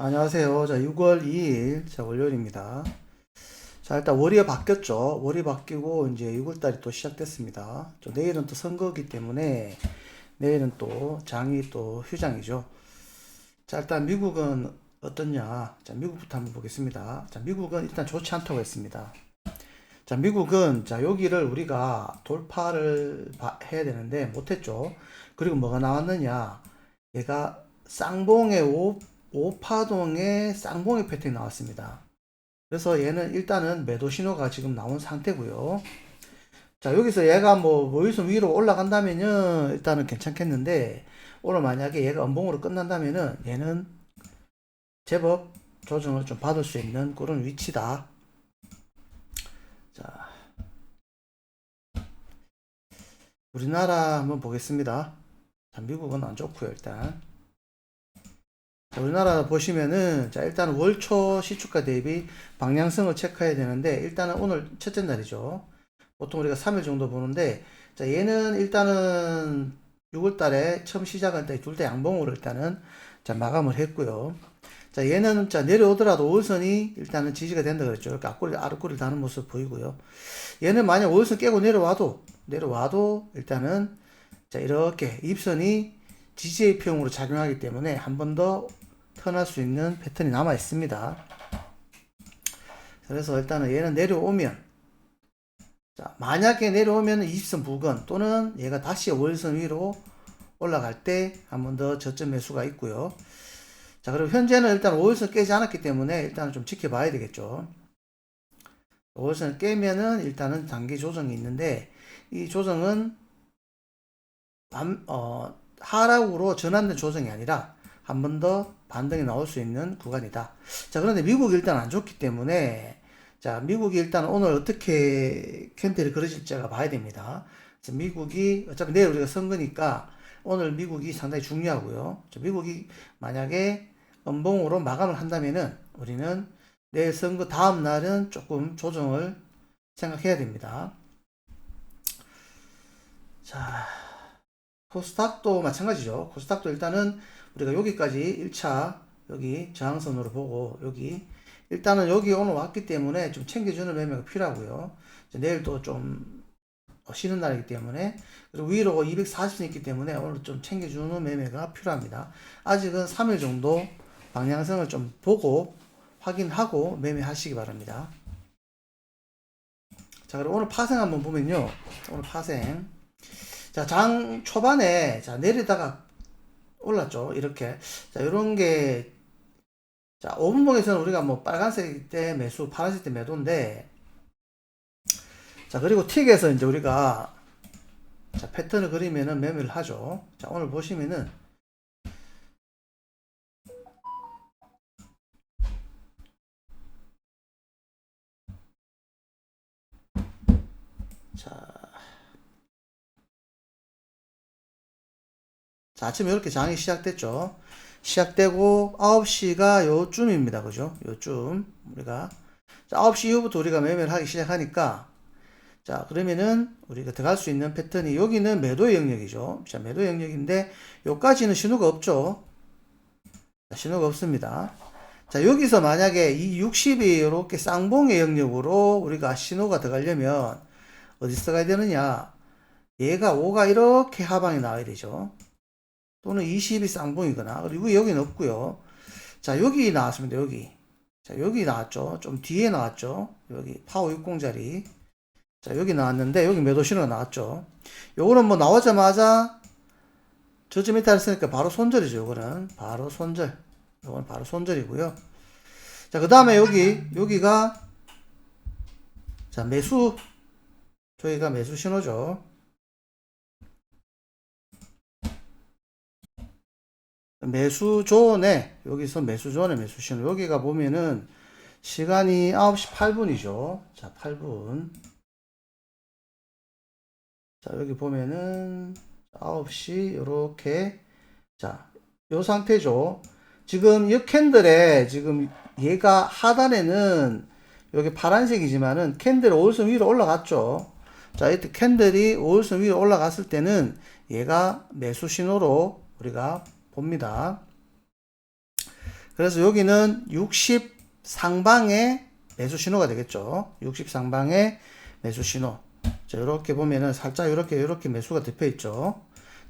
안녕하세요. 자, 6월 2일, 자, 월요일입니다. 자, 일단 월이 바뀌었죠. 월이 바뀌고, 이제 6월달이 또 시작됐습니다. 저 내일은 또 선거기 때문에, 내일은 또 장이 또 휴장이죠. 자, 일단 미국은 어떻냐. 자, 미국부터 한번 보겠습니다. 자, 미국은 일단 좋지 않다고 했습니다. 자, 미국은, 자, 여기를 우리가 돌파를 바- 해야 되는데, 못했죠. 그리고 뭐가 나왔느냐. 얘가 쌍봉의 5, 5파동의 쌍봉의 패턴이 나왔습니다. 그래서 얘는 일단은 매도 신호가 지금 나온 상태고요. 자, 여기서 얘가 뭐, 모유수 위로 올라간다면은 일단은 괜찮겠는데, 오늘 만약에 얘가 음봉으로 끝난다면은 얘는 제법 조정을 좀 받을 수 있는 그런 위치다. 자, 우리나라 한번 보겠습니다. 자, 미국은 안 좋고요, 일단. 자, 우리나라 보시면은 자 일단 월초 시초가 대비 방향성을 체크해야 되는데 일단은 오늘 첫째 날이죠. 보통 우리가 3일 정도 보는데 자 얘는 일단은 6월 달에 처음 시작할 때 둘 다 양봉으로 일단은 자 마감을 했고요. 자 얘는 자 내려오더라도 5월선이 일단은 지지가 된다 그랬죠. 이렇게 앞구리 아랫구리를 다는 모습 보이고요. 얘는 만약 5월선 깨고 내려와도 내려와도 일단은 자 이렇게 입선이 GJP형으로 작용하기 때문에 한 번 더 턴할 수 있는 패턴이 남아 있습니다. 그래서 일단은 얘는 내려오면 자, 만약에 내려오면 20선 부근 또는 얘가 다시 월선 위로 올라갈 때 한 번 더 저점 매수가 있고요. 자, 그리고 현재는 일단 5월선 깨지 않았기 때문에 일단은 좀 지켜봐야 되겠죠. 5월선을 깨면은 일단은 단기 조정이 있는데 이 조정은 반, 어, 하락으로 전환된 조정이 아니라 한 번 더 반등이 나올 수 있는 구간이다. 자, 그런데 미국이 일단 안 좋기 때문에 자, 미국이 일단 오늘 어떻게 캔들이 그려질지가 봐야 됩니다. 미국이 어차피 내일 우리가 선거니까 오늘 미국이 상당히 중요하고요. 자, 미국이 만약에 음봉으로 마감을 한다면은 우리는 내일 선거 다음 날은 조금 조정을 생각해야 됩니다. 자, 코스닥도 마찬가지죠. 코스닥도 일단은 우리가 여기까지 1차 여기 저항선으로 보고 여기 일단은 여기 오늘 왔기 때문에 좀 챙겨주는 매매가 필요하고요. 이제 내일도 좀 쉬는 날이기 때문에 그리고 위로 240선 있기 때문에 오늘 좀 챙겨주는 매매가 필요합니다. 아직은 3일 정도 방향성을 좀 보고 확인하고 매매하시기 바랍니다. 자, 그리고 오늘 파생 한번 보면요. 오늘 파생. 자, 장 초반에 자, 내리다가 올랐죠. 이렇게. 자, 요런 게 자, 5분봉에서는 우리가 뭐 빨간색 때 매수, 파란색 때 매도인데 자, 그리고 틱에서 이제 우리가 자, 패턴을 그리면은 매매를 하죠. 자, 오늘 보시면은 자, 자, 아침에 이렇게 장이 시작됐죠. 시작되고 9시가 요쯤입니다. 그죠? 요쯤 우리가 자, 9시 이후부터 우리가 매매를 하기 시작하니까 자, 그러면은 우리가 들어갈 수 있는 패턴이 여기는 매도 영역이죠. 자, 매도 영역인데 요까지는 신호가 없죠. 자, 신호가 없습니다. 자, 여기서 만약에 이 60이 이렇게 쌍봉의 영역으로 우리가 신호가 들어가려면 어디서 가야 되느냐? 얘가 5가 이렇게 하방에 나와야 되죠. 또는 20이 쌍봉이거나 그리고 여기는 없고요. 자 여기 나왔습니다. 여기 자 여기 나왔죠. 좀 뒤에 나왔죠. 여기 파워 60짜리 자 여기 나왔는데 여기 매도 신호가 나왔죠. 요거는 뭐 나오자마자 저점 이탈을 쓰니까 바로 손절이죠. 요거는 바로 손절. 요거는 바로 손절이고요. 자 그 다음에 여기 여기가 자 매수 저희가 매수 신호죠. 매수 존에 여기서 매수 존에 매수 신호 여기가 보면은 시간이 9시 8분이죠. 자, 8분. 자, 여기 보면은 9시 요렇게 자, 요 상태죠. 지금 이 캔들에 지금 얘가 하단에는 여기 파란색이지만은 캔들 5일선 위로 올라갔죠. 자, 이때 캔들이 5일선 위로 올라갔을 때는 얘가 매수 신호로 우리가 봅니다. 그래서 여기는 60 상방의 매수 신호가 되겠죠. 60 상방의 매수 신호. 자, 이렇게 보면은 살짝 이렇게 이렇게 매수가 덮여 있죠.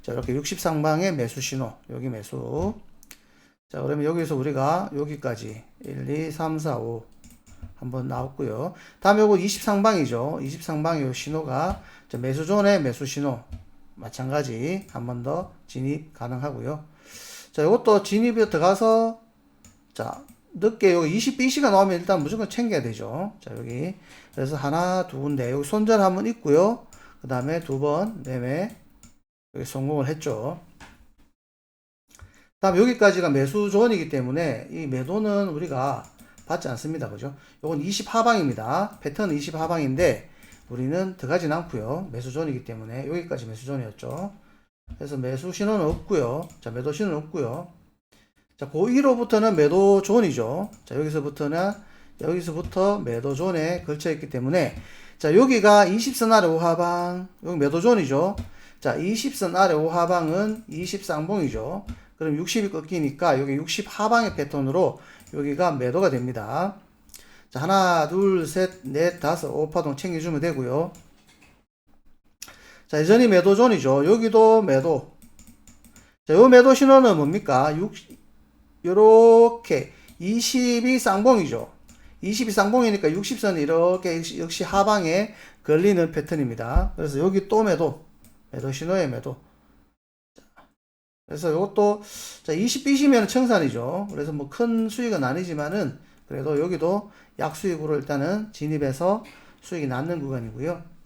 자, 이렇게 60 상방의 매수 신호. 여기 매수. 자, 그러면 여기서 우리가 여기까지 1, 2, 3, 4, 5 한번 나왔고요. 다음에 요거 20 상방이죠. 20 상방의 요 신호가 자, 매수 존의 매수 신호. 마찬가지 한 번 더 진입 가능하고요. 자, 이것도 진입에 들어가서 자, 늦게 여기 20BC가 나오면 일단 무조건 챙겨야 되죠. 자, 여기. 그래서 하나, 두 군데. 여기 손절 한번 있고요. 그 다음에 두 번 매매 여기 성공을 했죠. 다음 여기까지가 매수 존이기 때문에 이 매도는 우리가 받지 않습니다. 그죠? 요건 20 하방입니다. 패턴은 20 하방인데 우리는 들어가진 않고요. 매수 존이기 때문에 여기까지 매수 존이었죠. 그래서 매수 신호는 없고요. 자, 매도 신호는 없고요. 자, 그 위로부터는 매도 존이죠. 자, 여기서부터는 여기서부터 매도 존에 걸쳐 있기 때문에 자, 여기가 20선 아래 5하방, 여기 매도 존이죠. 자, 20선 아래 5하방은 20 쌍봉이죠. 그럼 60이 꺾이니까 여기 60 하방의 패턴으로 여기가 매도가 됩니다. 자, 하나, 둘, 셋, 넷, 다섯, 오파동 챙겨주면 되고요. 자, 여전히 매도 존이죠. 여기도 매도. 자, 요 매도 신호는 뭡니까? 6, 요렇게 20이 쌍봉이죠. 20이 쌍봉이니까 60선이 이렇게 역시, 하방에 걸리는 패턴입니다. 그래서 여기 또 매도. 매도 신호의 매도. 그래서 이것도 자 20빚이면 청산이죠. 그래서 뭐 큰 수익은 아니지만은 그래도 여기도 약수익으로 일단은 진입해서 수익이 남는 구간이고요.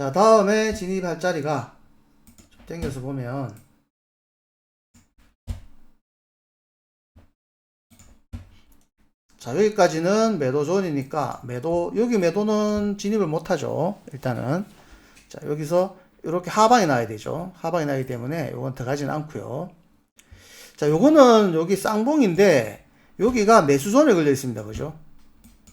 자 다음에 진입할 자리가 좀 당겨서 보면 자 여기까지는 매도 존이니까 매도 여기 매도는 진입을 못하죠. 일단은 자 여기서 이렇게 하방이 나야 되죠. 하방이 나기 때문에 요건 들어가지는 않고요. 자, 요거는 여기 쌍봉인데 여기가 매수존에 걸려 있습니다. 그죠?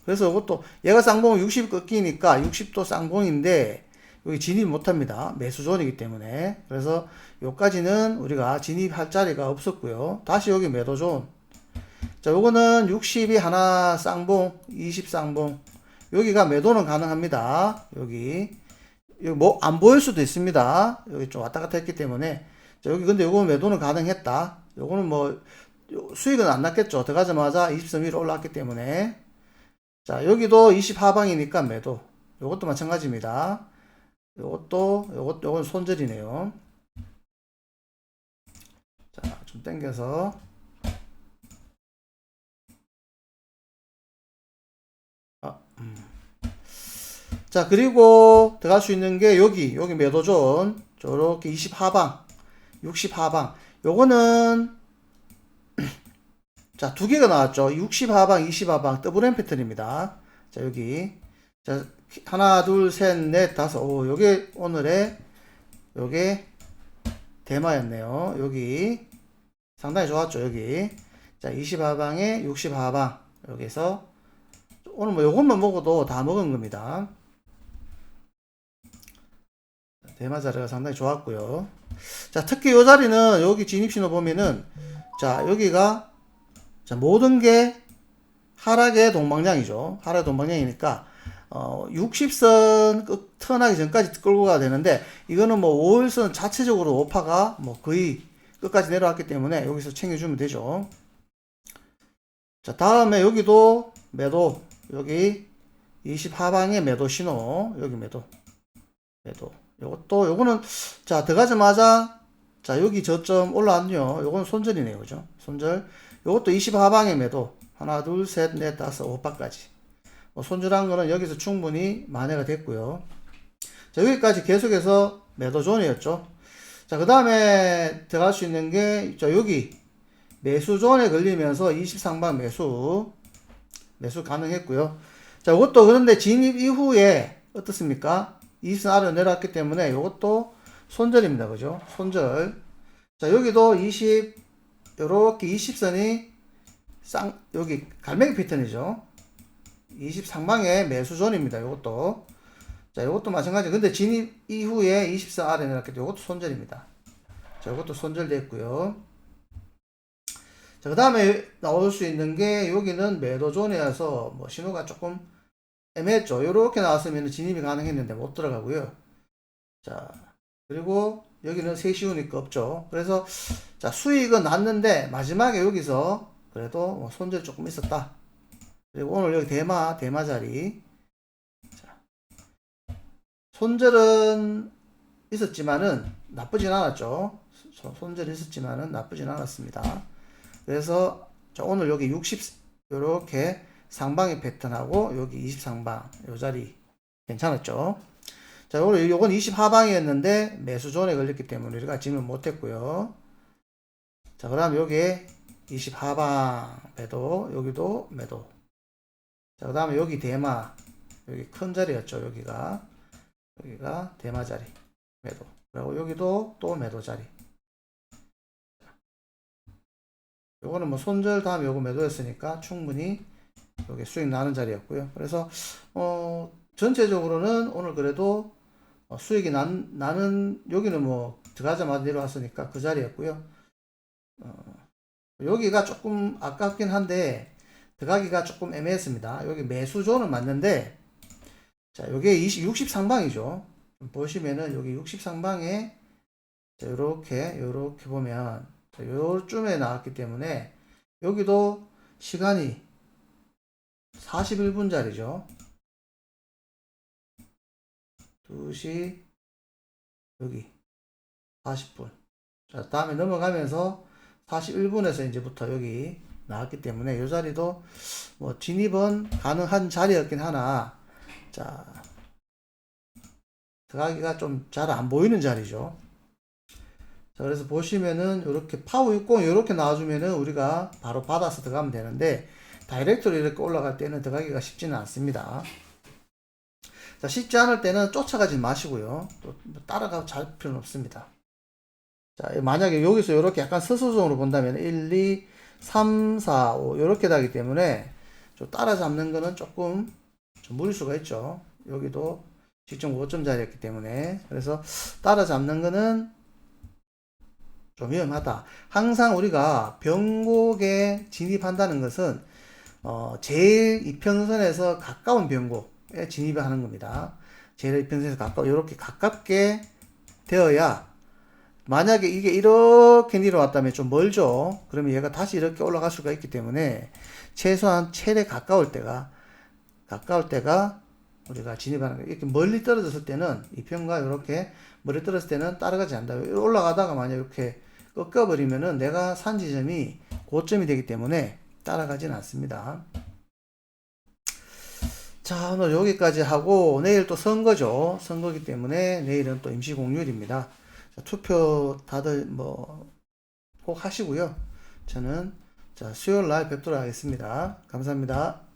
그래서 이것도 얘가 쌍봉 60 꺾이니까 60도 쌍봉인데 여기 진입 못 합니다. 매수존이기 때문에. 그래서 요까지는 우리가 진입할 자리가 없었고요. 다시 여기 매도존. 자, 요거는 60이 하나 쌍봉, 20 쌍봉. 여기가 매도는 가능합니다. 여기. 여기 뭐 안 보일 수도 있습니다. 여기 좀 왔다 갔다 했기 때문에 자, 여기 근데 요거 매도는 가능했다. 요거는 뭐 요- 수익은 안 났겠죠. 들어가자마자 20선 위로 올라왔기 때문에 자 여기도 20 하방이니까 매도. 요것도 마찬가지입니다. 요것도 요것 요건 손절이네요. 자 좀 당겨서 아, 음. 자, 그리고 들어갈 수 있는 게 여기, 여기 매도존. 저렇게 20 하방, 60 하방. 요거는, 자, 두 개가 나왔죠. 60 하방, 20 하방, 더블 엠 패턴입니다. 자, 여기. 자, 하나, 둘, 셋, 넷, 다섯. 오, 요게 오늘의, 요게 대마였네요. 여기. 상당히 좋았죠, 여기. 자, 20 하방에 60 하방. 여기서 오늘 뭐 요것만 먹어도 다 먹은 겁니다. 대마 자리가 상당히 좋았고요. 자, 특히 이 자리는 여기 진입신호 보면은 자, 여기가 자, 모든 게 하락의 동방향이죠. 하락의 동방향이니까 어, 60선 끝 턴하기 전까지 끌고 가야 되는데 이거는 뭐 5일선 자체적으로 오파가 뭐 거의 끝까지 내려왔기 때문에 여기서 챙겨주면 되죠. 자, 다음에 여기도 매도. 여기 20 하방의 매도 신호. 여기 매도. 매도. 요것도 요거는 자 들어가자마자 자 여기 저점 올라왔네요. 요건 손절이네요. 그죠? 손절. 요것도 20 하방의 매도. 하나 둘 셋 넷 다섯 오빠까지. 뭐 손절한 거는 여기서 충분히 만회가 됐고요 자 여기까지 계속해서 매도 존이었죠 자 그 다음에 들어갈 수 있는 게 자 여기 매수 존에 걸리면서 20 상방 매수 매수 가능했고요 자 이것도 그런데 진입 이후에 어떻습니까 20선 아래로 내려왔기 때문에 이것도 손절입니다. 그죠? 손절. 자, 여기도 20, 요렇게 20선이 쌍, 여기 갈매기 패턴이죠. 20 상방의 매수존입니다. 요것도. 자, 요것도 마찬가지. 근데 진입 이후에 20선 아래 때문에 요것도 손절입니다. 자, 요것도 손절됐고요. 자, 그 다음에 나올 수 있는 게 여기는 매도존이어서 뭐 신호가 조금 애매했죠. 이렇게 나왔으면 진입이 가능했는데 못 들어가고요. 자, 그리고 여기는 세시우니까 없죠. 그래서 자, 수익은 났는데 마지막에 여기서 그래도 뭐 손절 조금 있었다. 그리고 오늘 여기 대마, 대마 자리. 자, 손절은 있었지만은 나쁘진 않았죠. 손- 손절이 있었지만은 나쁘진 않았습니다. 그래서 자, 오늘 여기 60 요렇게 상방의 패턴하고 여기 20 상방 요 자리 괜찮았죠. 자, 오늘 요건 20 하방이었는데 매수 존에 걸렸기 때문에 우리가 진입을 못했고요. 자, 그다음 여기에 20 하방 매도 여기도 매도. 자, 그 다음에 여기 대마 여기 큰 자리였죠. 여기가 여기가 대마 자리 매도. 그리고 여기도 또 매도 자리. 요거는 뭐 손절 다음에 요거 매도했으니까 충분히 여기 수익 나는 자리였고요. 그래서 어 전체적으로는 오늘 그래도 어, 수익이 난, 나는 여기는 뭐 들어가자마자 내려왔으니까 그 자리였고요. 어, 여기가 조금 아깝긴 한데 들어가기가 조금 애매했습니다. 여기 매수존은 맞는데 자, 요게 20, 60 상방이죠. 보시면은 여기 60 상방에 자, 요렇게 요렇게 보면 자, 요쯤에 나왔기 때문에 여기도 시간이 41분짜리죠. 2시 여기 40분. 자, 다음에 넘어가면서 41분에서 이제부터 여기 나왔기 때문에 이 자리도 뭐 진입은 가능한 자리였긴 하나 자 들어가기가 좀 잘 안 보이는 자리죠. 자, 그래서 보시면은 이렇게 파워 60 이렇게 나와주면은 우리가 바로 받아서 들어가면 되는데 다이렉트로 이렇게 올라갈 때는 들어가기가 쉽지는 않습니다. 자, 쉽지 않을 때는 쫓아가지 마시고요. 또 따라가 잘 필요는 없습니다. 자, 만약에 여기서 이렇게 약간 서서zon으로 본다면 1, 2, 3, 4, 5 이렇게 되기 때문에 좀 따라잡는 거는 조금 좀 무릴 수가 있죠. 여기도 10.5점 자리였기 때문에 그래서 따라잡는 거는 좀 위험하다. 항상 우리가 변곡에 진입한다는 것은 어, 제일 이평선에서 가까운 변곡에 진입을 하는 겁니다. 제일 이평선에서 가까워 이렇게 가깝게 되어야 만약에 이게 이렇게 내려왔다면 좀 멀죠. 그러면 얘가 다시 이렇게 올라갈 수가 있기 때문에 최소한 최대 가까울 때가 가까울 때가 우리가 진입하는 거예요. 이렇게 멀리 떨어졌을 때는 이평과 이렇게 멀리 떨어졌을 때는 따라가지 않는다. 올라가다가 만약 이렇게 꺾어버리면은 내가 산 지점이 고점이 되기 때문에 따라가진 않습니다. 자, 오늘 여기까지 하고 내일 또 선거죠. 선거기 때문에 내일은 또 임시 공휴일입니다. 자, 투표 다들 뭐 꼭 하시고요. 저는 자, 수요일 날 뵙도록 하겠습니다. 감사합니다.